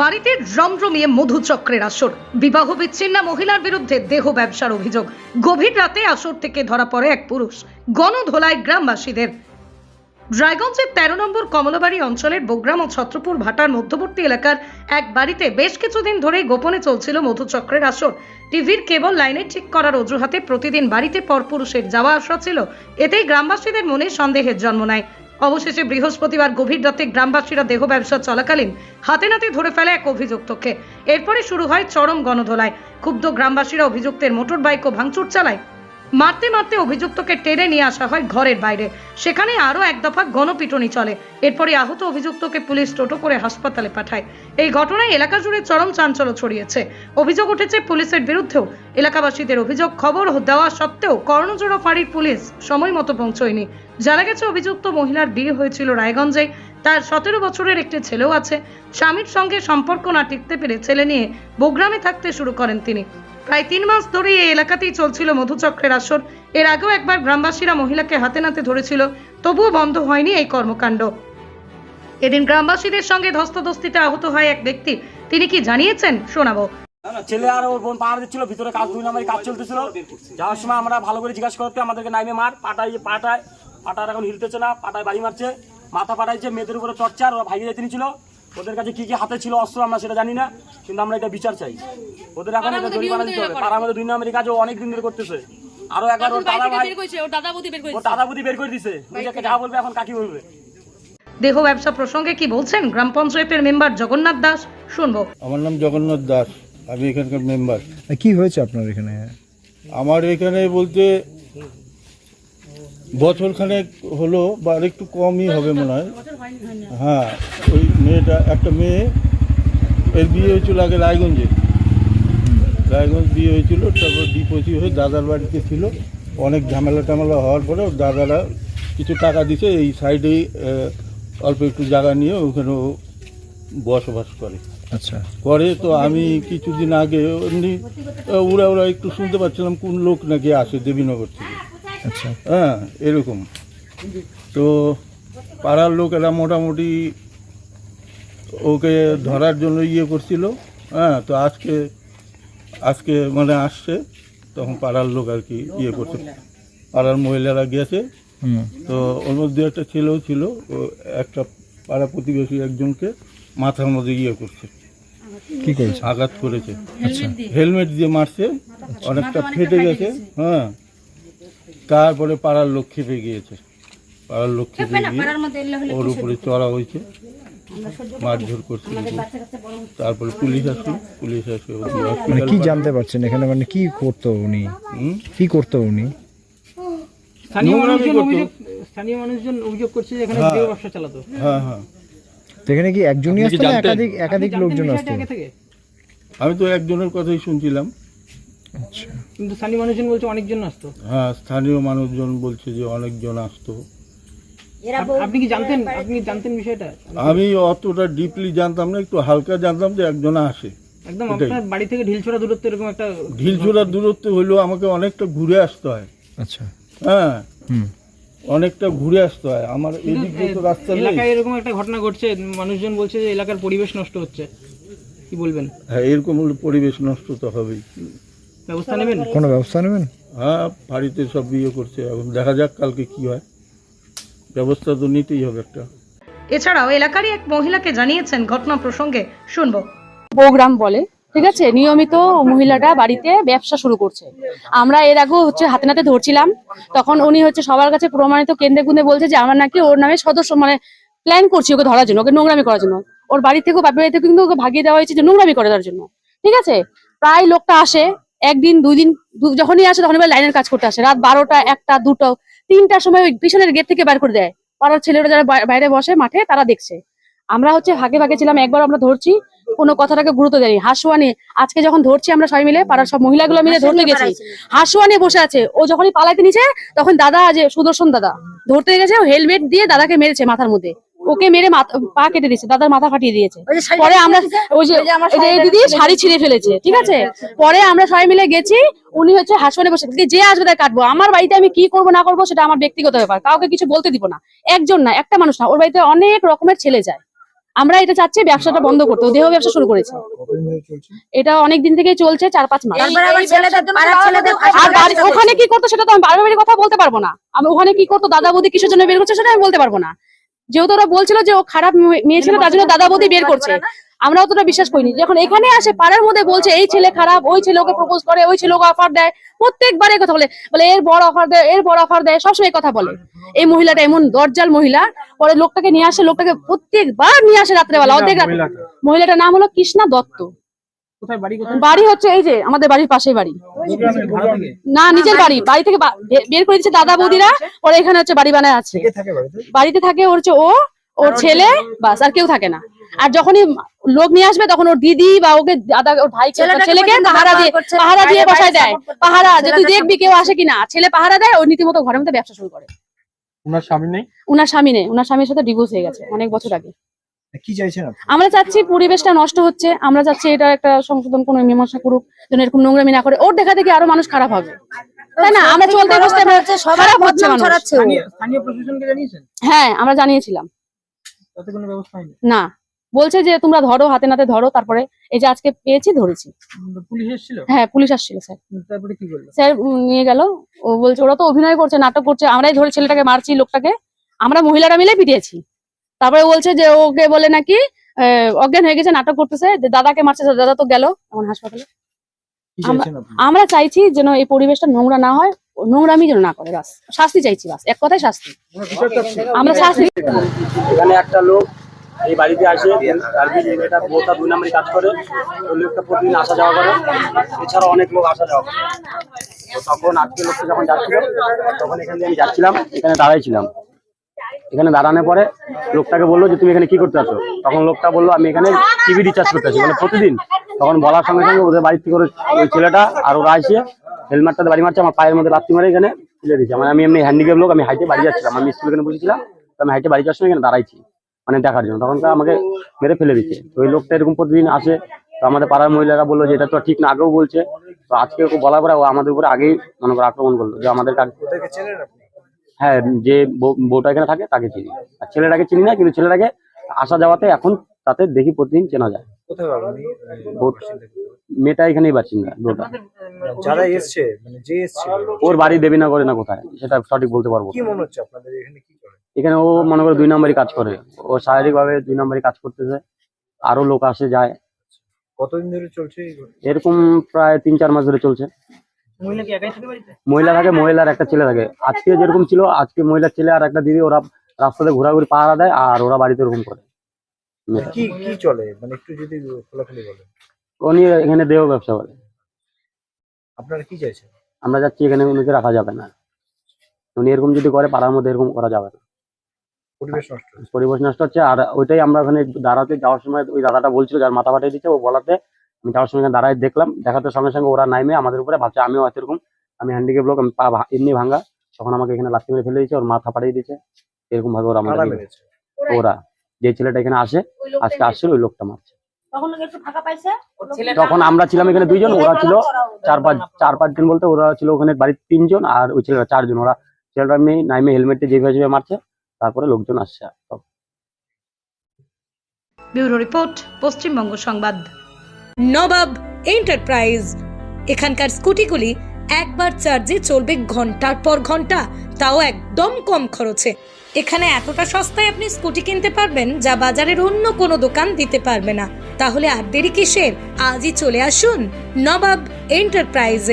বাড়িতে রমরমিয়ে মধুচক্রের আসর। বিবাহ বিচ্ছিন্ন মহিলার বিরুদ্ধে দেহ ব্যবসার অভিযোগ। গভীর রাতে আসর থেকে ধরা পড়ে এক পুরুষ। গণধোলায় গ্রামবাসীদের। রায়গঞ্জের তেরো নম্বর কমলাবাড়ি অঞ্চলের বোগ্রাম ও ছত্রপুর ভাটার মধ্যবর্তী এলাকার এক বাড়িতে বেশ কিছুদিন ধরেই গোপনে চলছিল মধুচক্রের আসর। টিভির কেবল লাইনে ঠিক করার অজুহাতে প্রতিদিন বাড়িতে পরপুরুষের যাওয়া আসা ছিল। এতেই গ্রামবাসীদের মনে সন্দেহের জন্ম নেয়। অবশেষে বৃহস্পতিবার গভীর রাতে গ্রামবাসীরা দেহ ব্যবসা চলাকালীন হাতে নাতে ধরে ফেলে এক অভিযুক্তকে। এরপরে শুরু হয় চরম গণধোলায়। ক্ষুব্ধ গ্রামবাসীরা অভিযুক্তের মোটর বাইক ও ভাঙচুর চালায়। মারতে মারতে অভিযুক্তকে টেনে নিয়ে আসা হয় ঘরের বাইরে। সেখানে আরও এক দফা গণপিটুনি চলে। এরপরে আহত অভিযুক্তকে পুলিশ টোটো করে হাসপাতালে পাঠায়। এই ঘটনায় এলাকা জুড়ে চরম চাঞ্চল্য ছড়িয়েছে। অভিযোগ উঠেছে পুলিশের বিরুদ্ধেও। এলাকাবাসীদের অভিযোগ খবর দেওয়া সত্ত্বেও কর্ণজোড়া ফাঁড়ির পুলিশ সময় মতো পৌঁছয়নি। জানা গেছে, অভিযুক্ত মহিলার বিয়ে হয়েছিল রায়গঞ্জে। তার সতেরো বছরের একটি ছেলেও আছে। স্বামীর সঙ্গে সম্পর্ক না টিকতে পেরে ছেলে নিয়ে বোগ্রামে থাকতে শুরু করেন তিনি। প্রায় তিন মাস ধরে এই এলাকাতেই চলছিল মধুচক্রের আসর। এর আগেও একবার গ্রামবাসীরা মহিলাকে হাতে নাতে ধরেছিল, তবুও বন্ধ হয়নি এই কর্মকাণ্ড। এদিন গ্রামবাসীদের সঙ্গে ধস্তাধস্তিতে আহত হয় এক ব্যক্তি। তিনি কি জানিয়েছেন? শোনাবো। ছেলে আর ওর বোন পাহাড় দিচ্ছিল, ভিতরে কাজ, দুই নাম্বারই কাজ চলতেছিল। যাওয়ার সময় আমরা ভালো করে জিজ্ঞাসা করতে, আমাদেরকে নাইমে মার, পাটায় পাটায়, পাটার এখন হিলতেছে না, পাটায় বাড়ি মারছে, মাথা পাটাইছে মেয়েদের উপরে চর্চা ওরা ভাইয়ে যেতে ছিল ওদের কাছে কি কি হাতে ছিল অস্ত্র আমরা সেটা জানি না কিন্তু আমরা এটা বিচার চাই। ওদের এখন এটা জরিমানা দিতে হবে। পাড়ার আমাদের দুই নাম্বারই কাজ ও অনেক দিন ধরে করতেছে। আরও একবার ওর দাদা ভাই বের করেছে ওর দাদা বৌদি বের করে দিছে। নিজেকে যা বলবে এখন কাকি বলবে। দেহ ব্যবসা প্রসঙ্গে কি বলছেন? গ্রাম পঞ্চায়েতের মেম্বার জগন্নাথ দাস শুনব। আমার নাম জগন্নাথ দাস আমি এখানকার মেম্বার। কি হয়েছে আপনার এখানে? আমার এখানে বলতে বছরখানেক হলো বা আর একটু কমই হবে মনে হয়। হ্যাঁ ওই মেয়েটা একটা মেয়ে এর বিয়ে হয়েছিল আগে রায়গঞ্জে। রায়গঞ্জ বিয়ে হয়েছিল তারপর ডিপোজি হয়ে দাদার বাড়িতে ছিল। অনেক ঝামেলা টামেলা হওয়ার পরে দাদারা কিছু টাকা দিছে এই সাইডেই অল্প একটু জায়গা নিয়ে ওখানে বসবাস করে। আচ্ছা। করে তো আমি কিছুদিন আগে এমনি উড়া উড়া একটু শুনতে পাচ্ছিলাম কোন লোক নাকি আসে দেবীনগর থেকে। আচ্ছা। হ্যাঁ এরকম। তো পাড়ার লোকেরা মোটামুটি ওকে ধরার জন্য ইয়ে করছিল। হ্যাঁ তো আজকে আজকে মানে আসছে তখন পাড়ার লোক আর কি ইয়ে করছে। পাড়ার মহিলারা গেছে। তো ওর মধ্যে একটা ছেলেও ছিল ও একটা পাড়া প্রতিবেশী একজনকে মাথার মধ্যে ইয়ে করছে। কি করেছে? আঘাত করেছে। আচ্ছা। হেলমেট দিয়ে মারছে অনেকটা ফেটে গেছে হ্যাঁ। তারপরে পাড়ার লোক খেপে গিয়েছে। পাড়ার লোক খেপে গিয়ে ওর উপরে চড়া হয়েছে। মারধর। তারপরে পুলিশ আসলো পুলিশ আসে ওকে মানে কি জানতে পারছেন এখানে? মানে কি করতো উনি? কি করতো উনি? স্থানীয় মানুষজন অভিযোগ স্থানীয় মানুষজন অভিযোগ করছে যে এখানে হ্যাঁ। ব্যবসা চালাতো। হ্যাঁ হ্যাঁ। এখানে কি একজনই আসতো না একাধিক একাধিক লোকজন আসতো? আমি তো একজনের কথাই শুনছিলাম। আচ্ছা। কিন্তু স্থানীয় মানুষজন বলছে অনেকজন আসতো। হ্যাঁ স্থানীয় মানুষজন বলছে যে অনেকজন আসতো। আপনি কি জানতেন আপনি জানতেন বিষয়টা? আমি অতটা ডিপলি জানতাম না একটু হালকা জানতাম যে একজন আসে। একদম আপনার বাড়ি থেকে ঢিলছড়া দূরত্ব এরকম একটা ঢিলছোড়ার দূরত্ব হইলেও আমাকে অনেকটা ঘুরে আসতে হয়। আচ্ছা। হ্যাঁ। অনেকটা ঘুরে আসতে হয়। আমার এদিক দিয়ে তো রাস্তা নেই। এলাকায় এরকম একটা ঘটনা ঘটছে মানুষজন বলছে যে এলাকার পরিবেশ নষ্ট হচ্ছে। কি বলবেন? হ্যাঁ এরকম হলে পরিবেশ নষ্ট তো হবেই। ব্যবস্থা নেবেন? কোনো ব্যবস্থা নেবেন? হ্যাঁ বাড়িতে সব বিয়ে করছে। এখন দেখা যাক কালকে কি হয়। ব্যবস্থা তো নিতেই হবে একটা। এছাড়াও এলাকারই এক মহিলাকে জানিয়েছেন ঘটনা প্রসঙ্গে শুনব। প্রোগ্রাম বলে ঠিক আছে? নিয়মিত মহিলাটা বাড়িতে ব্যবসা শুরু করছে। আমরা এর আগেও হচ্ছে হাতে নাতে ধরছিলাম। তখন উনি হচ্ছে সবার কাছে প্রমাণিত কেন্দ্রে কুন্দে বলছে যে আমার নাকি ওর নামে সদস্য মানে প্ল্যান করছি ওকে ধরার জন্য ওকে নোংরামি করার জন্য। ওর বাড়ি থেকেও বাপের বাড়ি থেকে কিন্তু ওকে ভাগিয়ে দেওয়া হয়েছে যে নোংরামি করে দেওয়ার জন্য। ঠিক আছে? প্রায় লোকটা আসে একদিন দুই দিন যখনই আসে তখন এবার লাইনের কাজ করতে আসে। রাত বারোটা একটা দুটো তিনটার সময় ওই পিছনের গেট থেকে বার করে দেয়। পাড়ার ছেলেরা যারা বাইরে বসে মাঠে তারা দেখছে। আমরা হচ্ছে ভাগে ভাগে ছিলাম একবার আমরা ধরছি কোনো কথাটাকে গুরুত্ব দেয়নি। হাসুয়ানি নিয়ে আজকে যখন ধরছি আমরা সবাই মিলে পাড়ার সব মহিলাগুলো মিলে ধরতে গেছি। হাসুয়ানি বসে আছে। ও যখনই পালাইতে নিচে তখন দাদা যে সুদর্শন দাদা ধরতে গেছে ও হেলমেট দিয়ে দাদাকে মেরেছে মাথার মধ্যে। ওকে মেরে মাথা- পা কেটে দিয়েছে দাদার মাথা ফাটিয়ে দিয়েছে। পরে আমরা ওই যে এই দিদি শাড়ি ছিঁড়ে ফেলেছে ঠিক আছে? পরে আমরা সবাই মিলে গেছি উনি হচ্ছে হাসপাতালে বসে যে আসবে তাই কাটবো আমার বাড়িতে আমি কি করব না করব সেটা আমার ব্যক্তিগত ব্যাপার কাউকে কিছু বলতে দিব না। একজন না একটা মানুষ না ওর বাড়িতে অনেক রকমের ছেলে যায়। আমরা এটা চাচ্ছি ব্যবসাটা বন্ধ করতে দেহ ব্যবসা শুরু করেছে। এটা অনেক দিন থেকেই চলছে চার পাঁচ মাস। আর ওখানে কি করতো সেটা তো আমি বাড়ির কথা বলতে পারব না। আমি ওখানে কি করতো দাদা বৌদি কিসের জন্য বের করছে সেটা আমি বলতে পারব না। যেহেতু ওরা বলছিল যে ও খারাপ মেয়ে- ছিল তার জন্য দাদা বৌদি বের করছে। আমরা অতটা বিশ্বাস করিনি। যখন এখানে আসে পাড়ার মধ্যে বলছে এই ছেলে খারাপ ওই ছেলে ওকে প্রপোজ করে ওই ছেলে ওকে অফার দেয়। প্রত্যেকবার এই কথা বলে। বলে এর বড় অফার দেয় এর বড় অফার দেয়। সবসময় এই কথা বলে। এই মহিলাটা এমন দরজাল মহিলা। পরে লোকটাকে নিয়ে আসে লোকটাকে প্রত্যেকবার নিয়ে আসে রাত্রেবেলা অর্ধেক রাত্রে। মহিলাটার নাম হলো কৃষ্ণা দত্ত। কোথায় বাড়ি কোথায়? বাড়ি হচ্ছে এই যে আমাদের বাড়ির পাশেই বাড়ি। না নিজের বাড়ি। বাড়ি থেকে বের করে দিচ্ছে দাদা বৌদিরা ওরা এখানে হচ্ছে বাড়ি বানায় আছে। বাড়িতে? থাকে ওর হচ্ছে ও ওর ছেলে বাস আর কেউ থাকে না। আর যখনই লোক নিয়ে আসবে তখন ওর দিদি বা ওকে দাদা ওর ভাই ছেলেকে পাহারা দিয়ে পাহারা দিয়ে বসায় দেয়। পাহারা যে তুই দেখবি কেউ আসে কিনা। ছেলে পাহারা দেয় ওর নীতিমতো ঘরের মধ্যে ব্যবসা শুরু করে। ওনার স্বামী নেই? উনার স্বামী নেই। উনার স্বামীর সাথে ডিভোর্স হয়ে গেছে অনেক বছর আগে। কি চাইছেন আমরা চাচ্ছি পরিবেশটা নষ্ট হচ্ছে আমরা চাচ্ছি এটা একটা সংশোধন কোনো মীমাংসা করুক যেন এরকম নোংরামি না করে। ওর দেখা দেখি আরও মানুষ খারাপ হবে। তাই না? আমরা চলতে বসতে হচ্ছে খারাপ হচ্ছে বদনাম মানুষ। ছড়াচ্ছে ও। স্থানীয় স্থানীয় প্রশাসনকে জানিয়েছেন? হ্যাঁ আমরা জানিয়েছিলাম। তাতে কোনো ব্যবস্থা হয়নি? না। বলছে যে তোমরা ধরো হাতে নাতে ধরো তারপরে এই যে আজকে পেয়েছি ধরেছি। পুলিশ এসেছিল? হ্যাঁ পুলিশ আসছিল স্যার। তারপরে কি করল? স্যার নিয়ে গেল। ও বলছে ওরা তো অভিনয় করছে নাটক করছে আমরাই ধরে ছেলেটাকে মারছি লোকটাকে। আমরা মহিলারা মিলে পিটিয়েছি। তারপরে বলছে যে ওকে বলে নাকি আহ, অজ্ঞান হয়ে গেছে নাটক করতেছে যে দাদাকে মারছে দাদা তো গেল এখন হাসপাতালে। আমরা- চাইছি যেন এই পরিবেশটা নোংরা না হয় নোংরামি যেন না করে বাস। শাস্তি চাইছি বাস। এক কথায় শাস্তি। আমরা শাস্তি এখানে একটা লোক এই বাড়িতে আসে এটা দুই নম্বরই কাজ করে ওই লোকটা প্রতিদিন আসা যাওয়া করে এছাড়াও অনেক লোক আসা যাওয়া করে। তখন আজকে লোকটা যখন যাচ্ছিল তখন এখান দিয়ে আমি যাচ্ছিলাম এখানে দাঁড়াইছিলাম। এখানে দাঁড়ানোর পরে লোকটাকে বলল যে, তুমি এখানে কি করতে আছো তখন লোকটা বলল, আমি এখানে টিভি রিচার্জ করতে আছি মানে প্রতিদিন। তখন বলার সঙ্গে সঙ্গে ওদের বাড়ি থেকে ওই ছেলেটা আর ওরা এসে হেলমেটটাতে বাড়ি মারছে, আমার পায়ের মধ্যে লাত্তি মারে এখানে তুলে দিচ্ছে মানে আমি এমনি হ্যান্ডিক্যাপ লোক, আমি হাইটে বাড়ি যাচ্ছিলাম, আমি স্কুল এখানে বসেছিলাম, তো আমি হাইটে বাড়ি যাওয়ার সময় এখানে দাঁড়াইছি মানে দেখার জন্য। তখন আমাকে মেরে ফেলে দিচ্ছে। তো ওই লোকটা এরকম প্রতিদিন আসে। তো আমাদের পাড়ার মহিলারা বলল যে, এটা তো ঠিক না, আগেও বলছে। তো আজকে বলার পরে ও আমাদের উপরে আগেই মনে করে আক্রমণ করল যে, আমাদের হ্যাঁ যে বউ- বউটা এখানে থাকে তাকে চিনি। আর ছেলেটাকে চিনি না কিন্তু ছেলেটাকে আসা যাওয়াতে এখন তাতে দেখি প্রতিদিন চেনা যায়। মেয়েটা এখানেই বাসিন্দা বউটা যারা এসছে মানে যে এসছে ওর বাড়ি দেবীনগরে না কোথায়? সেটা সঠিক বলতে পারব কি মনে হচ্ছে আপনাদের এখানে কি করে এখানে ও মনে করে দুই নম্বরই কাজ করে। ও শারীরিক ভাবে দুই নম্বরই কাজ করতেছে। আরও লোক আসে যায়। কতদিন ধরে চলছে এরকম প্রায় তিন চার মাস ধরে চলছে। মহিলা থাকে বাড়িতে মহিলা থাকে মহিলার একটা ছেলে থাকে। আজকে যেরকম ছিল আজকে মহিলার ছেলে আর একটা দিদি ওরা রাস্তাতে ঘোরাঘুরি পাহারা দেয় আর ওরা বাড়িতে ওরকম করে। কি কি চলে? মানে একটু যদি খোলাখুলি বলেন। উনি এখানে দেহ ব্যবসা করে। আপনারা কি চাইছেন? আমরা যাচ্ছি এখানে উনিকে রাখা যাবে না। উনি এরকম যদি করে পাড়ার মধ্যে এরকম করা যাবে না। পরিবেশ নষ্ট হচ্ছে। পরিবেশ নষ্ট হচ্ছে। আর ওইটাই আমরা ওখানে দাঁড়াতে যাওয়ার সময় ওই দাদাটা বলছিল যার মাথা ফাটিয়ে দিচ্ছে ও বলাতে আমি যাওয়ার সঙ্গে দাঁড়ায় দেখলাম দেখাতে সঙ্গে সঙ্গে ওরা নাইমে আমাদের উপরে ভাবছে আমিও আছে এরকম আমি হ্যান্ডিক্যাপ লোক আমি পা ভা- এমনি ভাঙা তখন আমাকে এখানে লাথি মেরে ফেলে দিয়েছে ওর মাথা ফাটিয়ে দিয়েছে। এরকম ভাবে ওরা আমাদের ওরা। যে ছেলেটা এখানে আসে আজকে আসছিল ওই লোকটা মারছে। তখন একটু ফাঁকা পাইছে তখন আমরা ছিলাম এখানে দুইজন ওরা ছিল চার পাঁচ চার পাঁচ জন বলতে ওরা ছিল ওখানে বাড়ির তিনজন আর ওই ছেলেটা চারজন। ওরা ছেলেটা এমনি নাইমে হেলমেটে যেভাবে যেভাবে মারছে তারপরে লোকজন আসছে ব্যুরো রিপোর্ট পশ্চিমবঙ্গ সংবাদ। নবাব এন্টারপ্রাইজ। এখানকার স্কুটিগুলি একবার চার্জে চলবে ঘণ্টার পর ঘণ্টা, তাও একদম কম খরচে। এখানে এতটা সস্তায় আপনি স্কুটি কিনতে পারবেন যা বাজারের অন্য কোনো দোকান দিতে পারবে না। তাহলে আর দেরি কিসের? আজই চলে আসুন নবাব এন্টারপ্রাইজে।